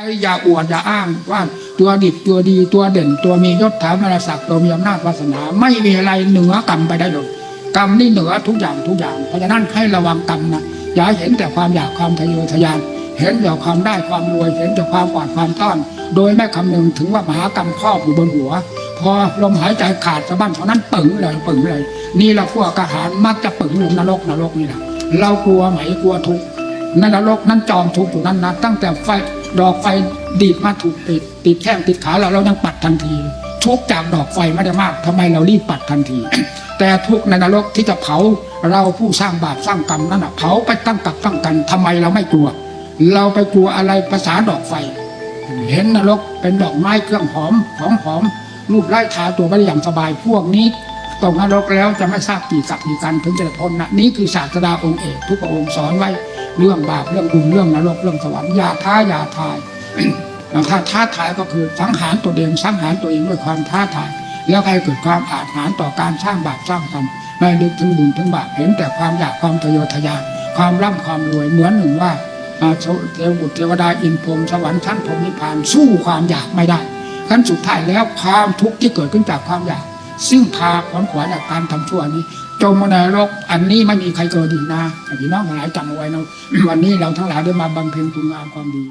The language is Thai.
อ้อย่าอวดอย่าอ้างว่าตัวดิบตัวดีตัวเด่น ตัวมียศถาบรรดาศักดิ์ตัวมีอำนาจวาสนา ไม่มีอะไรเหนือกรรมไปได้เลยกรรมนี่เหนือทุกอย่างทุกอย่าง เพราะฉะนั้นให้ระวังกรรมนะอย่าเห็นแต่ความอยากความทะเยอทะยาน เห็นแต่ความได้ความรวยเห็นแต่ความกวาดความต้อน โดยไม่คำนึงถึงว่ามหากรรมครอบอยู่บนหัว พอลมหายใจขาดสะบั้นเท่านั้นปึ๋งเลยปึ๋งเลย นี่เราพวกกระหารมักจะปึ๋งลงนรกนรกนี่แหละเรากลัวไหมกลัวทุกข์ ในนรกนั้นจอมทุกข์อยู่นั้นนะตั้งแต่ไฟดอกไฟดีดมาถูกติดติดแข้งติดขาเราเรายังปัดทันที ทุกจากดอกไฟไม่ได้มากทำไมเรารีบปัดทันที แต่ทุกในนรกที่จะเผาเราผู้สร้างบาปสร้างกรรมนั้นนะเผาไปตั้งกับตั้งกันทำไมเราไม่กลัว เราไปกลัวอะไรภาษาดอกไฟ เห็นนรกเป็นดอกไม้เครื่องหอมหอมหอมรูปไร้ทาตัวไปอย่างสบายพวกนี้ตกนรกแล้วจะไม่ทราบกี่กับกี่กันถึงจะพ้นนะนี่คือศาสดาองค์เอกทุกพระองค์สอนไว้ เรื่องบาปเรื่องบุญเรื่องนรกเรื่องสวรรค์อย่าท้าอย่าทายถ้าท้าทายก็คือสังหารตัวเองสังหารตัวเองด้วยความท้าทาย แล้วใครเกิดความอาถรรพ์ต่อการสร้างบาปสร้างกรรมไม่นึกถึงบุญถึงบาปเห็นแต่ความอยากความทะเยอทะยานความร่ำความรวยเหมือนหนึ่งว่าเทวบุตรเทวดาอินพรมสวรรค์ชั้นพรมนิพพานสู้ความอยากไม่ได้ขั้นสุดท้ายแล้วความทุกข์ที่เกิดขึ้นจากความอยาก ซึ่งพาขวนขวายจากการทำชั่วนี้จมในนรกอันนี้ไม่มีใครเกิดอีกนะพี่น้องทั้งหลายจำเอาไว้นะวันนี้เราทั้งหลายได้มาบำเพ็ญคุณงามความดี